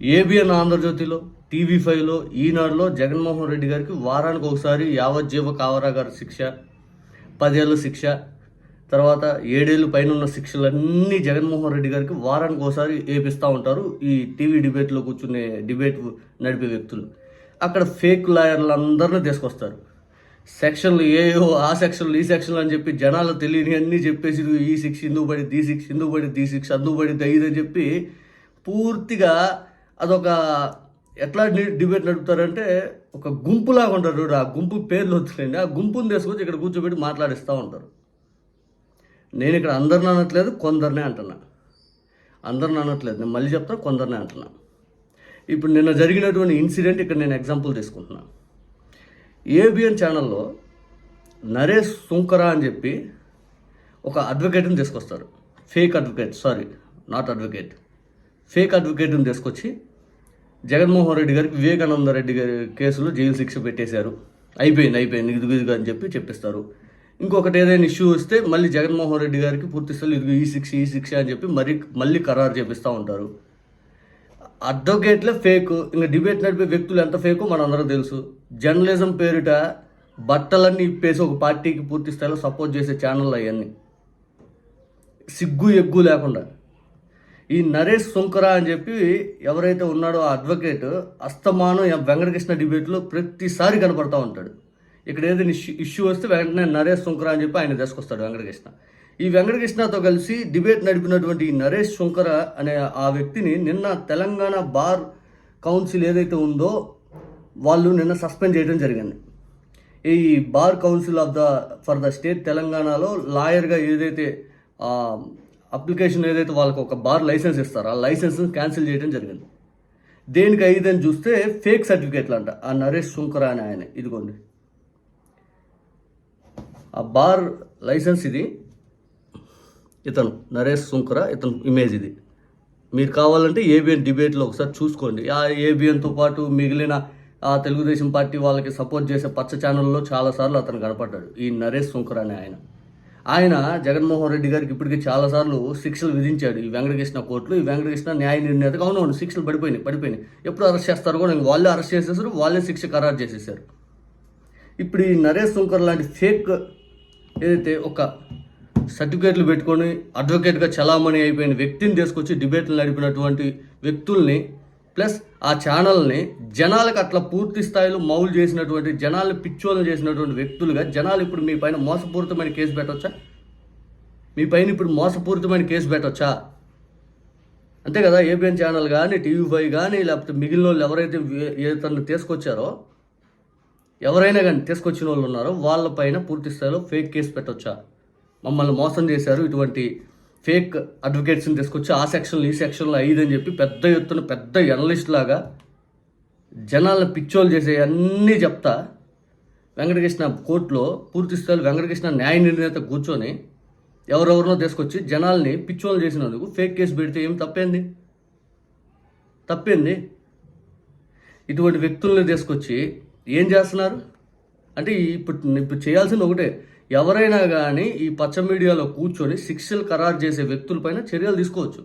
ABN ఆంధ్రజ్యోతిలో TV ఫైవ్లో ఈనాడులో జగన్మోహన్ రెడ్డి గారికి వారానికి ఒకసారి యావజ్జీవ కావరా గారి శిక్ష పదేళ్ళ శిక్ష తర్వాత ఏడేళ్ళు పైన ఉన్న శిక్షలన్నీ జగన్మోహన్ రెడ్డి గారికి వారానికి ఒకసారి వేపిస్తూ ఉంటారు ఈ టీవీ డిబేట్లో కూర్చునే డిబేట్ నడిపే వ్యక్తులు. అక్కడ ఫేక్ లాయర్లు అందరినీ తీసుకొస్తారు. సెక్షన్లు ఏయో ఆ సెక్షన్లు ఈ సెక్షన్లు అని చెప్పి జనాలు తెలియని అన్నీ చెప్పేసి ఈ శిక్ష ఇందుకు పడింది ఈ శిక్ష ఇందుకు పడింది ఈ శిక్ష అందుకు పడింది అని చెప్పి పూర్తిగా అదొక ఎట్లా డిబేట్ నడుపుతారంటే ఒక గుంపులాగా ఉంటారు చూడు, ఆ గుంపు పేర్లు వచ్చినాయండి ఆ గుంపుని తీసుకొచ్చి ఇక్కడ కూర్చోబెట్టి మాట్లాడిస్తూ ఉంటారు. నేను ఇక్కడ అందరిని అనట్లేదు కొందరినే అంటున్నా. అందరిని అనట్లేదు. నేను మళ్ళీ చెప్తా కొందరినే అంటున్నా. ఇప్పుడు నిన్న జరిగినటువంటి ఇన్సిడెంట్ ఇక్కడ నేను ఎగ్జాంపుల్ తీసుకుంటున్నా. ఏబిఎన్ ఛానల్లో నరేష్ సుంకరా అని చెప్పి ఒక అడ్వకేట్ని తీసుకొస్తారు. Fake advocate sorry not advocate. Fake అడ్వకేట్ని తీసుకొచ్చి జగన్మోహన్ రెడ్డి గారికి వివేకానంద రెడ్డి గారి కేసులో జైలు శిక్ష పెట్టేశారు. అయిపోయింది అయిపోయింది. ఇదిగు ఇదిగో అని చెప్పి చెప్పిస్తారు. ఇంకొకటి ఏదైనా ఇష్యూ వస్తే మళ్ళీ జగన్మోహన్ రెడ్డి గారికి పూర్తి స్థాయిలో ఇదిగో ఈ శిక్ష ఈ శిక్ష అని చెప్పి మరి మళ్ళీ ఖరారు చేపిస్తూ ఉంటారు. అడ్వకేట్లే ఫేక్. ఇంకా డిబేట్ నడిపే వ్యక్తులు ఎంత ఫేకో మనందరం తెలుసు. జర్నలిజం పేరిట బట్టలన్నీ ఇప్పేసి ఒక పార్టీకి పూర్తి స్థాయిలో సపోర్ట్ చేసే ఛానల్ అవన్నీ. సిగ్గు ఎగ్గు లేకుండా. ఈ నరేష్ సుంకర అని చెప్పి ఎవరైతే ఉన్నాడో ఆ అడ్వకేట్ అస్తమానం ఎం- వెంకటకృష్ణ డిబేట్లో ప్రతిసారి కనపడతా ఉంటాడు. ఇక్కడ ఏదైనా ఇష్యూ ఇష్యూ వస్తే వెంటనే నరేష్ సుంకర అని చెప్పి ఆయన తీసుకొస్తాడు వెంకటకృష్ణ. ఈ వెంకటకృష్ణతో కలిసి డిబేట్ నడిపినటువంటి ఈ నరేష్ శుంకర అనే ఆ వ్యక్తిని నిన్న తెలంగాణ బార్ కౌన్సిల్ ఏదైతే ఉందో వాళ్ళు నిన్న సస్పెండ్ చేయడం జరిగింది. ఈ bar council of the for the state తెలంగాణలో లాయర్గా ఏదైతే అప్లికేషన్ ఏదైతే వాళ్ళకి ఒక బార్ లైసెన్స్ ఇస్తారో ఆ లైసెన్స్ క్యాన్సిల్ చేయడం జరిగింది. దేనికి అయ్యిందని చూస్తే ఫేక్ సర్టిఫికేట్లు అంట. ఆ నరేష్ శుంకర అని ఆయన. ఇదిగోండి. ఆ బార్ లైసెన్స్ ఇది. ఇతను నరేష్ శుంకర ఇతను ఇమేజ్ ఇది. మీరు కావాలంటే ఏబిఎన్ డిబేట్లో ఒకసారి చూసుకోండి. ఆ ఏబిఎన్తో పాటు మిగిలిన ఆ తెలుగుదేశం పార్టీ వాళ్ళకి సపోర్ట్ చేసే పచ్చ ఛానల్లో చాలాసార్లు అతను కనపడ్డాడు. ఈ నరేష్ శుంకర్ అనే ఆయన. ఆయన జగన్మోహన్ రెడ్డి గారికి ఇప్పటికే చాలాసార్లు శిక్షలు విధించాడు. ఈ వెంకటకృష్ణ కోర్టులో ఈ వెంకటకృష్ణ న్యాయ నిర్ణేతగా అవునవును శిక్షలు పడిపోయినాయి పడిపోయినాయి. ఎప్పుడు అరెస్ట్ చేస్తారో కూడా వాళ్ళే అరెస్ట్ చేసేసారు వాళ్ళే శిక్ష ఖరారు చేసేసారు. ఇప్పుడు ఈ నరేష్ శంకర్ లాంటి ఫేక్ ఏదైతే ఒక సర్టిఫికేట్లు పెట్టుకొని అడ్వకేట్గా చలామణి అయిపోయిన వ్యక్తిని తీసుకొచ్చి డిబేట్లు నడిపినటువంటి వ్యక్తుల్ని ప్లస్ ఆ ఛానల్ని జనాలకు అట్లా పూర్తి స్థాయిలో మౌలు చేసినటువంటి జనాల్ని పిచ్చోళ్ళు చేసినటువంటి వ్యక్తులుగా జనాలు ఇప్పుడు మీ పైన మోసపూరితమైన కేసు పెట్టవచ్చా మీ పైన ఇప్పుడు మోసపూరితమైన కేసు పెట్టవచ్చా అంతే కదా ఏబిఎన్ ఛానల్ కానీ టీవీ ఫైవ్ కానీ లేకపోతే మిగిలిన వాళ్ళు ఎవరైతే ఏతను తీసుకొచ్చారో ఎవరైనా కానీ తీసుకొచ్చిన వాళ్ళు ఉన్నారో వాళ్ళపైన పూర్తి స్థాయిలో ఫేక్ కేసు పెట్టొచ్చా? మమ్మల్ని మోసం చేశారు ఇటువంటి ఫేక్ అడ్వకేట్స్ని తీసుకొచ్చి ఆ సెక్షన్లు ఈ సెక్షన్లో ఐదు అని చెప్పి పెద్ద ఎత్తున పెద్ద ఎనలిస్ట్ లాగా జనాలను పిచ్చోలు చేసే అన్నీ చెప్తా. వెంకటకృష్ణ కోర్టులో పూర్తి స్థాయిలో వెంకటకృష్ణ న్యాయ నిర్ణేత కూర్చొని ఎవరెవరినో తీసుకొచ్చి జనాల్ని పిచ్చోలు చేసినందుకు ఫేక్ కేసు పెడితే ఏం తప్పేంది? తప్పేంది? ఇటువంటి వ్యక్తుల్ని తీసుకొచ్చి ఏం చేస్తున్నారు? అంటే ఇప్పుడు ఇప్పుడు చేయాల్సింది ఒకటే. ఎవరైనా కానీ ఈ పచ్చ మీడియాలో కూర్చొని శిక్షలు ఖరారు చేసే వ్యక్తులపైన చర్యలు తీసుకోవచ్చు.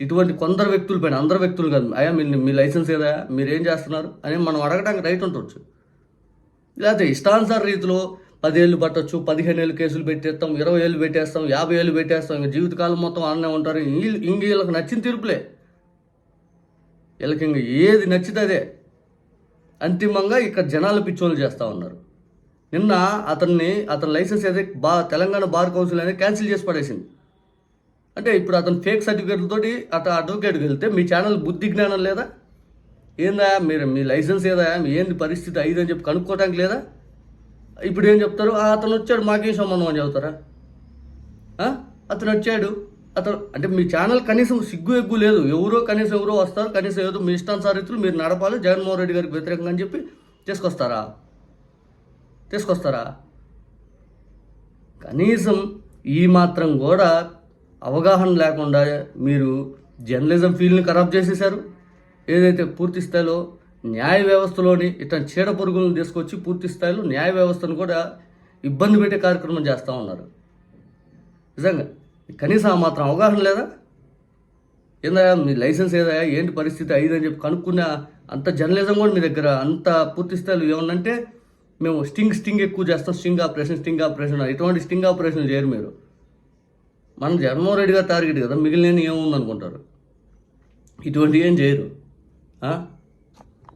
ఇటువంటి కొందరు వ్యక్తులపైన అందరు వ్యక్తులు కాదు అయ్యా మీ మీ లైసెన్స్ ఏదా మీరేం చేస్తున్నారు అని మనం అడగడానికి రైట్ ఉండొచ్చు. లేకపోతే ఇష్టానుసార రీతిలో పదేళ్ళు పట్టొచ్చు పదిహేను ఏళ్ళు కేసులు పెట్టేస్తాం ఇరవై ఏళ్ళు పెట్టేస్తాం యాభై ఏళ్ళు పెట్టేస్తాం ఇంకా జీవితకాలం మొత్తం ఆడనే ఉంటారు. వీళ్ళు ఇంక వీళ్ళకి నచ్చిన తీర్పులే. వీళ్ళకి ఇంక ఏది నచ్చితే అదే. అంతిమంగా ఇక్కడ జనాలు పిచ్చోళ్ళు చేస్తూ ఉన్నారు. నిన్న అతన్ని అతని లైసెన్స్ అయితే బా తెలంగాణ బార్ కౌన్సిల్ అనేది క్యాన్సిల్ చేసి పడేసింది. అంటే ఇప్పుడు అతను ఫేక్ సర్టిఫికేట్లతోటి అతను అడ్వకేట్కి వెళ్తే మీ ఛానల్ బుద్ధి జ్ఞానం లేదా? ఏందా మీరు మీ లైసెన్స్ ఏదా? ఏంది పరిస్థితి ఐదు అని చెప్పి కనుక్కోవడానికి లేదా? ఇప్పుడు ఏం చెప్తారు? అతను వచ్చాడు మాకేం సంబంధం అని చెబుతారా? అతను వచ్చాడు అతను అంటే మీ ఛానల్ కనీసం సిగ్గు ఎగ్గు లేదు. ఎవరో కనీసం ఎవరో వస్తారు కనీసం ఏదో మీ ఇష్టానుసారితులు మీరు నడపాలి జగన్మోహన్ రెడ్డి గారికి వ్యతిరేకంగా అని చెప్పి తీసుకొస్తారా? తీసుకొస్తారా? కనీసం ఈ మాత్రం కూడా అవగాహన లేకుండా మీరు జర్నలిజం ఫీల్డ్ని ఖరాబ్ చేసేశారు. ఏదైతే పూర్తి స్థాయిలో న్యాయ వ్యవస్థలోని ఇట్లా చీడ పురుగులను తీసుకొచ్చి పూర్తి స్థాయిలో న్యాయ వ్యవస్థను కూడా ఇబ్బంది పెట్టే కార్యక్రమం చేస్తూ ఉన్నారు. నిజంగా కనీసం ఆ మాత్రం అవగాహన లేదా? ఏందా మీ లైసెన్స్ ఏదా ఏంటి పరిస్థితి అయిందని అని చెప్పి కనుక్కున్న అంత జర్నలిజం కూడా మీ దగ్గర అంత పూర్తి స్థాయిలో ఏమన్నంటే మేము స్టింగ్ స్టింగ్ ఎక్కువ చేస్తాం స్టింగ్ ఆపరేషన్ స్టింగ్ ఆపరేషన్ ఎటువంటి స్టింగ్ ఆపరేషన్ చేయరు మీరు. మనం జగన్మోహన్ రెడ్డి గారు టార్గెట్ కదా మిగిలిన ఏముందనుకుంటారు? ఇటువంటి ఏం చేయరు.